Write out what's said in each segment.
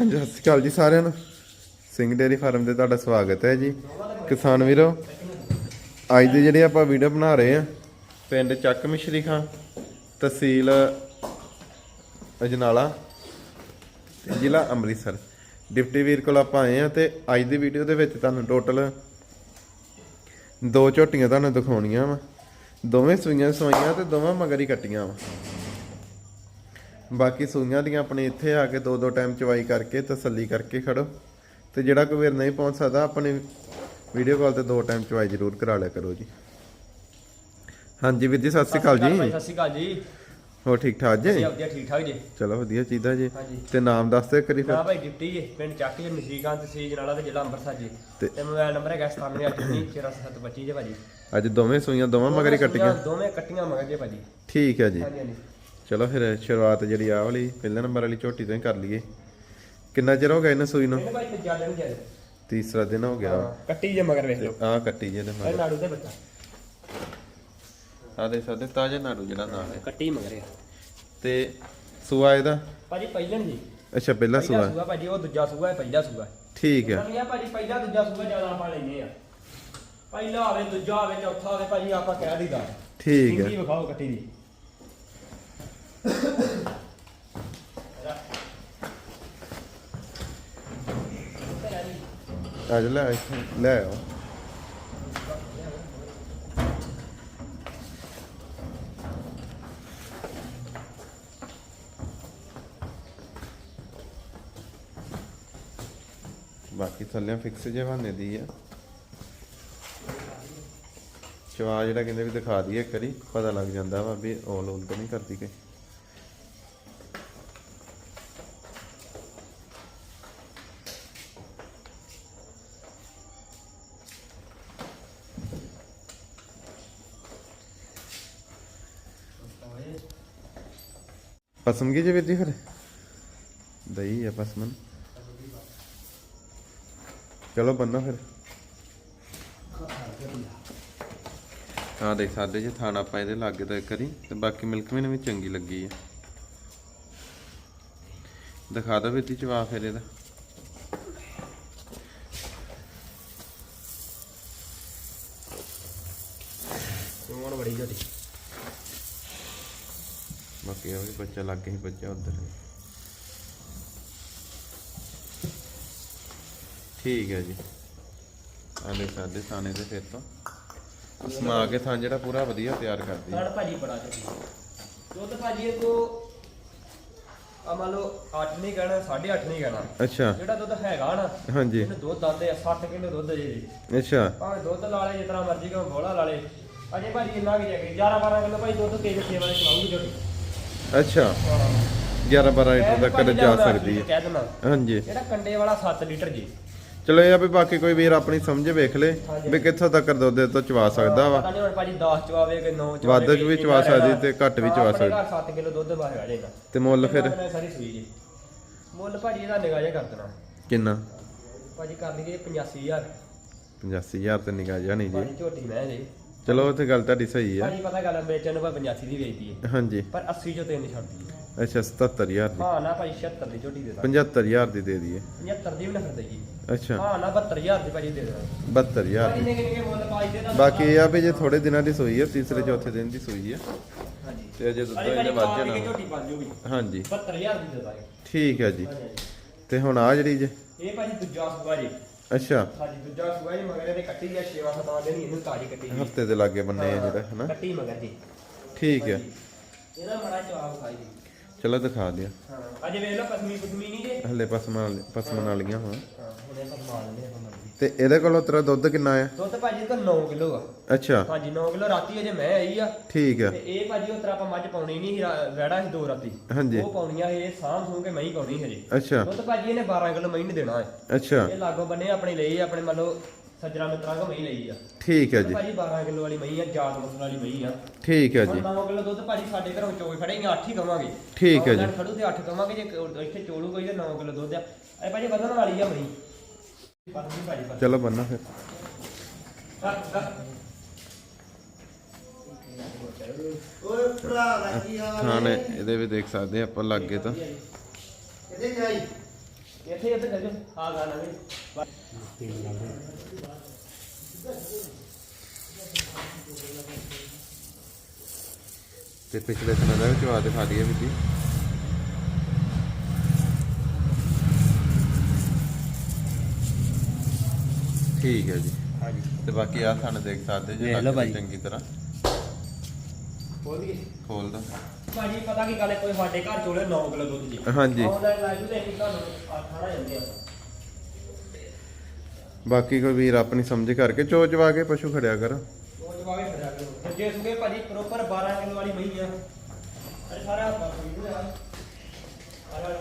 ਹਾਂਜੀ, ਸਤਿ ਸ਼੍ਰੀ ਅਕਾਲ ਜੀ ਸਾਰਿਆਂ ਨੂੰ। ਸਿੰਘ ਡੇਅਰੀ ਫਾਰਮ ਤੇ ਤੁਹਾਡਾ ਸਵਾਗਤ ਹੈ ਜੀ। ਕਿਸਾਨ ਵੀਰੋ, ਅੱਜ ਦੀ ਜਿਹੜੀ ਆਪਾਂ ਵੀਡੀਓ ਬਣਾ ਰਹੇ ਆ ਪਿੰਡ ਚੱਕ ਮਿਸ਼ਰੀ ਖਾਂ, ਤਹਿਸੀਲ ਅਜਨਾਲਾ, ਤੇ ਜ਼ਿਲ੍ਹਾ ਅੰਮ੍ਰਿਤਸਰ। ਡਿਪਟੀ ਵੀਰ ਕੋਲ ਆਪਾਂ ਆਏ ਆ ਤੇ ਅੱਜ ਦੀ ਵੀਡੀਓ ਦੇ ਵਿੱਚ ਤੁਹਾਨੂੰ ਟੋਟਲ ਦੋ ਝੋਟੀਆਂ ਤੁਹਾਨੂੰ ਦਿਖਾਉਣੀਆਂ ਵਾ। ਦੋਵੇਂ ਸੂਈਆਂ ਸਵਾਈਆਂ ਤੇ ਦੋਵਾਂ ਮਗਰ ਹੀ ਕੱਟੀਆਂ ਵਾ। ਬਾਕੀ ਸੂਈਆਂ ਦੀਆਂ ਆਪਣੇ ਇੱਥੇ ਆ ਕੇ ਦੋ ਦੋ ਟਾਈਮ ਚਵਾਈ ਕਰਕੇ ਤਸੱਲੀ ਕਰਕੇ ਖੜੋ। ਤੇ ਜਿਹੜਾ ਕੋਈ ਵੀਰ ਨਹੀਂ ਪਹੁੰਚ ਸਕਦਾ ਆਪਣੇ ਵੀਡੀਓ ਕਾਲ ਤੇ ਦੋ ਟਾਈਮ ਚਵਾਈ ਜ਼ਰੂਰ ਕਰਾ ਲਿਆ ਕਰੋ ਜੀ। ਹਾਂਜੀ ਵੀਰ ਜੀ ਸਤਿ ਸ਼੍ਰੀ ਅਕਾਲ ਜੀ। ਸਤਿ ਸ਼੍ਰੀ ਅਕਾਲ ਜੀ। ਹੋ ਠੀਕ ਠਾਕ ਜੀ? ਜੀ ਵਧੀਆ ਠੀਕ ਠਾਕ ਜੀ। ਚਲੋ ਵਧੀਆ ਚੀਜ਼ਾਂ ਜੀ। ਤੇ ਨਾਮ ਦੱਸ ਦਿਓ ਕਰੀ ਫਿਰ। ਨਾ ਭਾਈ ਡਿਪਟੀ ਜੀ ਪਿੰਡ ਚੱਕ ਜੀ ਮਸ਼ੀਕਾਂ ਤਹਿਸੀਲ ਜਨਾਲਾ ਤੇ ਜ਼ਿਲ੍ਹਾ ਅੰਮ੍ਰਿਤਸਰ ਜੀ। ਤੇ- ਮੋਬਾਈਲ ਨੰਬਰ ਹੈਗਾ 9789 ਜੀ ਭਾਜੀ। ਅੱਜ ਦੋਵੇਂ ਸੂਈਆਂ ਦੋਵਾਂ ਮਗਰ ਹੀ ਕੱਟੀਆਂ? ਦੋਵੇਂ ਕੱਟੀਆਂ ਮਗਰ ਜੇ ਭਾਜੀ। ਠੀਕ ਹੈ ਜੀ। ਹਾਂਜੀ ਹਾਂਜੀ। ਚਲੋ ਫਿਰ ਸ਼ੁਰੂਆਤ ਜਿਹੜੀ ਆ ਵਾਲੀ ਪਹਿਲੇ ਨੰਬਰ ਵਾਲੀ ਝੋਟੀ ਤੋਂ ਹੀ ਕਰ ਲਈਏ। ਕਿੰਨਾ ਚਿਰ ਹੋ ਗਿਆ ਇਹਨਾਂ ਸੂਈ ਨੂੰ? ਇਹਨੇ ਭਾਈ ਨਹੀਂ ਤੀਸਰਾ ਦਿਨ ਹੋ ਗਿਆ। ਕੱਟੀ ਜੇ ਮਗਰ ਵੇਖ ਲਓ। ਆ ਕੱਟੀ ਜੇ ਦੇ ਇਹ ਮਗਰ ਨਾੜੂ ਦੇ ਬੱਚਾ। ਆ ਦੇ ਸਾਡੇ ਤਾਜ਼ਾ ਨਾੜੂ ਜਿਹੜਾ ਨਾਲ ਹੈ। ਕੱਟੀ ਮਗਰ ਹੈ ਤੇ ਸੂਆ ਇਹਦਾ? ਭਾਜੀ ਪਹਿਲਣ ਜੀ। ਅੱਛਾ ਪਹਿਲਾ ਪਹਿਲਾ ਸੂਆ। ਸੂਆ ਭਾਜੀ ਉਹ ਦੂਜਾ ਸੂਆ ਹੈ ਪਹਿਲਾ ਸੂਆ। ਠੀਕ ਹੈ। ਨਵੀਆਂ ਭਾਜੀ ਪਹਿਲਾ ਦੂਜਾ ਸੂਆ ਜ਼ਿਆਦਾ ਆਪਾਂ ਲੈਨੇ ਆ। ਪਹਿਲਾ ਹੋਵੇ ਦੂਜਾ ਹੋਵੇ ਚੌਥਾ ਹੋਵੇ ਭਾਜੀ ਆਪਾਂ ਕਹਿ ਦਈਦਾ। ਠੀਕ ਹੈ। ਸਿੰਗੀ ਵਿਖਾਓ ਕੱਟੀ ਦੀ। ਅੱਜ ਲੈ ਇੱਥੇ ਲੈ ਆਓ। ਬਾਕੀ ਥੱਲੇ ਫਿਕਸ ਜੇ ਬਹਾਨੇ ਦੀ ਆ। ਚਵਾ ਜਿਹੜਾ ਕਹਿੰਦੇ ਵੀ ਦਿਖਾ ਦਈਏ ਕਰੀ ਪਤਾ ਲੱਗ ਜਾਂਦਾ ਵਾ ਵੀ ਔਲ ਔਲ ਤਾਂ ਨਹੀਂ ਕਰਦੀ ਕਿ ਪਸਮ ਕੀ ਜੇ ਵੀਰ ਜੀ ਫਿਰ? ਦਹੀਂ ਹੈ ਪਸਮਨ। ਚਲੋ ਬੰਨਾ ਫਿਰ। ਹਾਂ ਦੇਖ, ਸਾਡੇ ਜੇ ਥਾਣਾ ਆਪਾਂ ਇਹਦੇ ਲਾਗੇ ਤਾਂ ਕਰੀ ਤੇ ਬਾਕੀ ਮਿਲਕ ਮੈਨੂੰ ਵੀ ਚੰਗੀ ਲੱਗੀ ਹੈ ਦਿਖਾ ਦੋ ਵੀਰ ਜੀ ਚਵਾ ਫਿਰ ਇਹਦਾ। ਸੋਹਣ ਬੜੀ ਜੋੜੀ ਬਾਕੀ ਉਹ ਵੀ ਬੱਚਾ ਲੱਗ ਹੀ ਬੱਚਾ ਉਧਰ। ਠੀਕ ਹੈ ਜੀ। ਆਲੇ ਸਾਡੇ ਥਾਣੇ ਦੇ ਫਿਰ ਤੋਂ। ਸਮਾ ਕੇ ਥਾਂ ਜਿਹੜਾ ਪੂਰਾ ਵਧੀਆ ਤਿਆਰ ਕਰਦੀ ਹੈ। ਭਾਜੀ ਬੜਾ ਜੋੜੀ ਦੁੱਧ ਭਾਜੀ ਇਹ ਕੋ ਆ ਮੰਨ ਲਓ 8 ਨਹੀਂ ਕਹਿਣਾ 8.5 ਨਹੀਂ ਕਹਿਣਾ ਅੱਛਾ। ਜਿਹੜਾ ਦੁੱਧ ਹੈਗਾ ਨਾ ਹਾਂਜੀ। ਇਹਨੂੰ ਦੁੱਧ ਆਂਦੇ ਆ 60 ਕਿਲੋ ਦੁੱਧ ਜੇ ਜੀ। ਅੱਛਾ। ਭਾਵੇਂ ਦੁੱਧ ਲਾ ਲੇ ਜਿਤਨਾ ਮਰਜ਼ੀ ਕੋ ਗੋਲਾ ਲਾ ਲੇ ਅਜੇ ਭਾਜੀ ਇੰਨਾ ਕੀ ਜਾਗੇ 11 12 ਕਿਲੋ ਭਾਈ ਦੁੱਧ ਤੇਜ਼ ਸੇਵਾ ਦੇ ਚਲਾਉਂਗੀ ਜੋੜੀ ਅੱਛਾ। 11 12 ਲੀਟਰ ਤੱਕ ਜਾ ਸਕਦੀ ਹੈ। ਕਹਿ ਦੇਣਾ। ਹਾਂਜੀ। ਜਿਹੜਾ ਕੰਡੇ ਵਾਲਾ 7 ਲੀਟਰ ਜੀ। ਚਲੋ ਇਹ ਆ ਵੀ ਬਾਕੀ ਕੋਈ ਵੀਰ ਆਪਣੀ ਸਮਝ ਵੇਖ ਲੇ ਵੀ ਕਿੱਥੋਂ ਤੱਕ ਦੁੱਧ ਇਹ ਤੋਂ ਚਵਾ ਸਕਦਾ ਵਾ। ਪਤਾ ਨਹੀਂ ਹੁਣ ਭਾਜੀ 10 ਚਵਾਵੇ ਕਿ 9 ਚਵਾਵੇ ਵੱਧ ਵੀ ਚਵਾ ਸਕਦੀ ਤੇ ਘੱਟ ਵੀ ਚਵਾ ਸਕਦੀ। 7 ਕਿਲੋ ਦੁੱਧ ਬਾਹਰ ਆ ਜਾਏਗਾ। ਤੇ ਮੁੱਲ ਫਿਰ? ਸਾਰੀ ਸੂਈ ਜੀ। ਮੁੱਲ ਭਾਜੀ ਇਹਦਾ ਨਿਗਾਹ ਕਰ ਦੇਣਾ। ਕਿੰਨਾ? ਭਾਜੀ ਕਰ ਲਈਏ 85000 85000 ਤੇ ਨਿਕਾ ਜਾਣੀ ਜੀ। ਭਾਜੀ ਝੋਟੀ ਮੈਂ ਜੀ। ਚਲੋ ਉਹ ਤੇ ਗੱਲ ਤੁਹਾਡੀ ਸਹੀ ਆ। ਭਾਜੀ ਪਤਾ ਗੱਲ ਹੈ, ਵੇਚਣ ਨੂੰ ਭਾਵੇਂ 85 ਦੀ ਵੇਚਦੀ ਹੈ ਹਾਂਜੀ। ਪਰ 80 ਚੋਂ ਤਿੰਨ ਛੱਡਦੀ ਹੈ ਅੱਛਾ 77000 ਦੀ। ਹਾਂ ਨਾ ਭਾਜੀ 76 ਦੀ ਝੋਟੀ ਦੇ ਦਾਂ 75000 ਦੀ ਦੇ ਦਈਏ। 75 ਦੀ ਵੀ ਨਾ ਖਰਦੇ ਜੀ ਅੱਛਾ। ਹਾਂ ਨਾ 72000 ਦੀ ਭਾਜੀ ਦੇ ਦਾਂ 72000 ਭਾਜੀ ਦੀ। ਨੇ ਕਿੰਨੇ ਮੁੱਲ ਪਾਈ ਦੇ ਦਾ ਬਾਕੀ ਇਹ ਆ ਵੀ ਜੇ ਥੋੜੇ ਦਿਨਾਂ ਦੀ ਸੋਈ ਆ ਤੀਸਰੇ ਚੌਥੇ ਦਿਨ ਦੀ ਸੋਈ ਆ। ਹਾਂਜੀ। ਤੇ ਅਜੇ ਦੁੱਧ ਇਹਨੇ ਵੱਧ ਜਾਣਾ। ਝੋਟੀ ਪਾ ਜੂਗੀ। ਹਾਂਜੀ। 72000 ਦੀ ਦੇ ਦਾਂਗੇ। ਠੀਕ ਹੈ ਜੀ। ਹਾਂਜੀ। ਤੇ ਹੁਣ ਆ ਜਿਹੜੀ ਜੇ ਇਹ ਭਾਜੀ ਦੂਜਾ ਜੀ। ਅੱਛਾ। ਹਾਂਜੀ ਦੂਜਾ ਸੂਆ ਜੀ ਮਗਰ ਇਹਦੇ ਕੱਟੀ ਜਾਂ ਛੇਵਾ ਸਤਾ ਦੇਣੀ ਇਹਨੂੰ ਤਾਜੀ ਕੱਟੀ ਜੀ ਹਫ਼ਤੇ ਦੇ ਲਾਗੇ ਬੰਨੇ ਆ ਜਿਹੜਾ ਹਨਾ? ਕੱਟੀ ਮਗਰ ਜੀ। ਠੀਕ ਹੈ ਇਹਦਾ ਮੜਾ ਜਵਾਬ ਖਾਈ ਜੀ। ਚਲੋ ਦਿਖਾ ਦਿਓ। ਹਾਂ ਅਜੇ ਵੇਖ ਲਓ ਪਸਮੀ ਪਸਮੀ ਨਹੀਂ ਜੇ। ਹੱਲੇ ਪਸਮਾਂ ਪਸਮਾਂ ਵਾਲੀਆਂ ਹਾਂ ਹਾਂ ਹੁਣੇ ਪਸਮਾ ਮਰਜ਼ੀ ਤੇ ਇਹਦੇ ਕੋਲੋਂ ਤੇਰਾ ਦੁੱਧ ਕਿੰਨਾ ਆ? ਦੁੱਧ ਭਾਜੀ ਤਾਂ 9 ਕਿਲੋ ਆ। ਅੱਛਾ। ਹਾਂਜੀ 9 ਕਿਲੋ ਰਾਤੀ ਅਜੇ ਮੈਂ ਆਈ ਆ। ਠੀਕ ਹੈ ਤੇ ਇਹ ਭਾਜੀ ਉਤਰਾ ਆਪਾਂ ਮੱਝ ਪਾਉਣੀ ਨਹੀਂ ਵੈੜਾ ਸੀ ਦੋ ਰਾਤੀ। ਹਾਂਜੀ। ਉਹ ਪਾਉਣੀਆਂ ਇਹ ਸਾਂਭ ਸੂੰ ਕੇ ਮੈਂ ਹੀ ਪਾਉਣੀ ਹਜੇ। ਅੱਛਾ। ਦੁੱਧ ਭਾਜੀ ਇਹਨੇ 12 ਕਿਲੋ ਮੈਂ ਦੇਣਾ ਹੈ। ਅੱਛਾ। ਇਹ ਲਾਗੋ ਬੰਨੇ ਆਪਣੇ ਲਈ ਆਪਣੇ ਮੰਨ ਲਓ ਸੱਜਣਾ ਮਿੱਤਰਾਂ ਕੋ ਮੈਂ ਲਈ ਆ। ਠੀਕ ਹੈ ਜੀ। ਭਾਜੀ 12 ਕਿਲੋ ਵਾਲੀ ਮਈ ਆ ਜਾਤ ਨਸਲ ਵਾਲੀ ਮਈ ਆ। ਠੀਕ ਹੈ ਜੀ। 9 ਕਿਲੋ ਦੁੱਧ ਭਾਜੀ ਸਾਡੇ ਘਰੋਂ ਚੋਏ ਖੜੇ ਹੀ 8 ਹੀ ਕਵਾਂਗੇ ਠੀਕ ਹੈ ਜੀ। ਖੜੂ ਤੇ 8 ਕਵਾਂਗੇ ਜੇ ਕ- ਇੱਥੇ ਚੋਲੂ ਕੋਈ ਤੇ 9 ਕਿਲੋ ਦੁੱਧ ਆ। ਇਹ ਭਾਜੀ ਵਧਣ ਵਾਲੀ ਆ ਪਤਨੀ। ਚਲੋ ਬੰਨਾ ਫਿਰ। ਓਏ ਭਰਾ ਕੀ ਹਾਲ ਥਾਣੇ ਇਹਦੇ ਵੀ ਦੇਖ ਸਕਦੇ ਆ ਆਪਾਂ ਲੱਗੇ ਤਾਂ। ਕਿੱਥੇ ਜਾਈ? ਇੱਥੇ ਉੱਥੇ ਚੱਲ ਜਾ ਆ ਗਾਣਾ ਵੀ ਤੇ ਪਿਛਲੇ ਦਿਨਾਂ ਦਾ ਵੀ ਚਵਾ ਦਿਖਾ ਦਈਏ ਵੀ ਜੀ। ਠੀਕ ਹੈ ਜੀ। ਹਾਂਜੀ। ਤੇ ਬਾਕੀ ਆ ਸਾਨੂੰ ਦੇਖ ਸਕਦੇ ਜੀ ਵੇਖ ਲਓ ਭਾਜੀ। ਚੰਗੀ ਤਰ੍ਹਾਂ। ਗਏ ਖੋਲ ਦੋ। ਭਾਜੀ ਪਤਾ ਕੀ ਗੱਲ ਹੈ ਕੋਈ ਸਾਡੇ ਘਰ ਚੋਲੇ 9 ਕਿਲੋ ਦੁੱਧ ਜੀ ਹਾਂਜੀ। ਆਨਲਾਈਨ ਲਾਈਵ ਤੇ ਅਸੀਂ ਤੁਹਾਨੂੰ 18 ਜਾਂਦੇ ਆ। ਬਾਕੀ ਕੋਈ ਵੀਰ ਆਪਣੀ ਸਮਝ ਕਰਕੇ ਚੋ ਚਵਾ ਕੇ ਪਸ਼ੂ ਖੜਿਆ ਕਰ। ਉਹ ਹੀ ਫੜਿਆ ਕਰੋ। ਜੇ ਸੁਗੇ ਭਾਜੀ ਪ੍ਰੋਪਰ 12 ਕਿਲੋ ਵਾਲੀ ਮਹੀਂ ਆ। ਅਰੇ ਸਾਰਾ ਹੱਥ ਪਾਸ ਹੋਈ ਆ ਆ ਲੈ।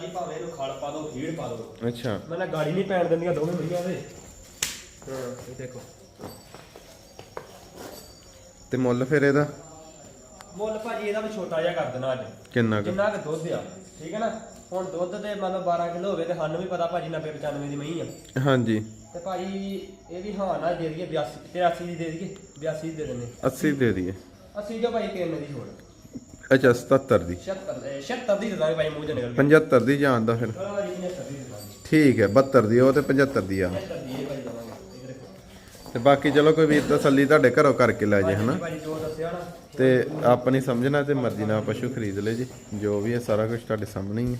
ਭਾਜੀ ਭਾਵੇਂ ਇਹਨੂੰ ਖਲ ਪਾ ਦਿਓ ਫੀਡ ਪਾ ਦਿਓ ਅੱਛਾ। ਮੈਂ ਨਾ ਗਾੜੀ ਨਹੀਂ ਪੈਣ ਦਿੰਦੀਆਂ ਦੋਵੇਂ ਮਹੀਆਂ ਦੇ ਹਾਂ ਇਹ ਦੇਖੋ। ਤੇ ਮੁੱਲ ਫਿਰ ਇਹਦਾ? ਮੁੱਲ ਭਾਜੀ ਇਹਦਾ ਵੀ ਛੋਟਾ ਜਿਹਾ ਕਰ ਦੇਣਾ ਅੱਜ। ਕਿੰਨਾ ਕੁ? ਜਿੰਨਾ ਕਿ ਦੁੱਧ ਆ ਠੀਕ ਹੈ ਨਾ? ਹੁਣ ਦੁੱਧ ਤੇ ਮੰਨ ਲਓ 12 ਕਿਲੋ ਹੋਵੇ ਤੇ ਸਾਨੂੰ ਵੀ ਪਤਾ ਭਾਜੀ 90 95 ਦੀ ਮਹੀਂ ਆ। ਹਾਂਜੀ। ਤੇ ਭਾਜੀ ਇਹ ਵੀ ਹਾਂ ਨਾ ਦੇ ਦਈਏ 82 83 ਦੀ ਦੇ ਦਈਏ 82 ਦੀ ਦੇ ਦਿੰਦੇ। 80 ਦੇ ਦਈਏ। 80 ਜੋ ਭਾਈ ਕਿੰਨੇ ਦੀ ਛੋੜ ਅੱਛਾ 77 ਦੀ। 76 76 ਦੀ ਦੇ ਦਾਂਗੇ ਭਾਈ ਮੂੰਹ ਚ ਨਿਕਲ ਕੇ 75 ਦੀ ਜਾਣ ਦਾ ਫਿਰ। ਚਲੋ ਭਾਜੀ 75 ਦੀ ਦੇ ਦਾਂਗੇ ਠੀਕ ਹੈ 72 ਦੀ ਉਹ ਤੇ 75 ਦੀ ਆ। 75 ਦੀ ਇਹ ਭਾਜੀ ਦਵਾਂਗੇ ਇਹ ਦੇਖੋ। ਤੇ ਬਾਕੀ ਚਲੋ ਕੋਈ ਵੀਰ ਤਸੱਲੀ ਤੁਹਾਡੇ ਘਰੋਂ ਕਰਕੇ ਲੈ ਜੇ ਹਨਾ? ਭਾਜੀ ਜੋ ਦੱਸਿਆ ਨਾ। ਤੇ ਆਪਣੀ ਸਮਝਣਾ ਤੇ ਮਰਜ਼ੀ ਨਾਲ ਪਸ਼ੂ ਖਰੀਦ ਲੈ ਜੀ। ਜੋ ਵੀ ਹੈ ਸਾਰਾ ਕੁਝ ਤੁਹਾਡੇ ਸਾਹਮਣੇ ਹੀ ਹੈ।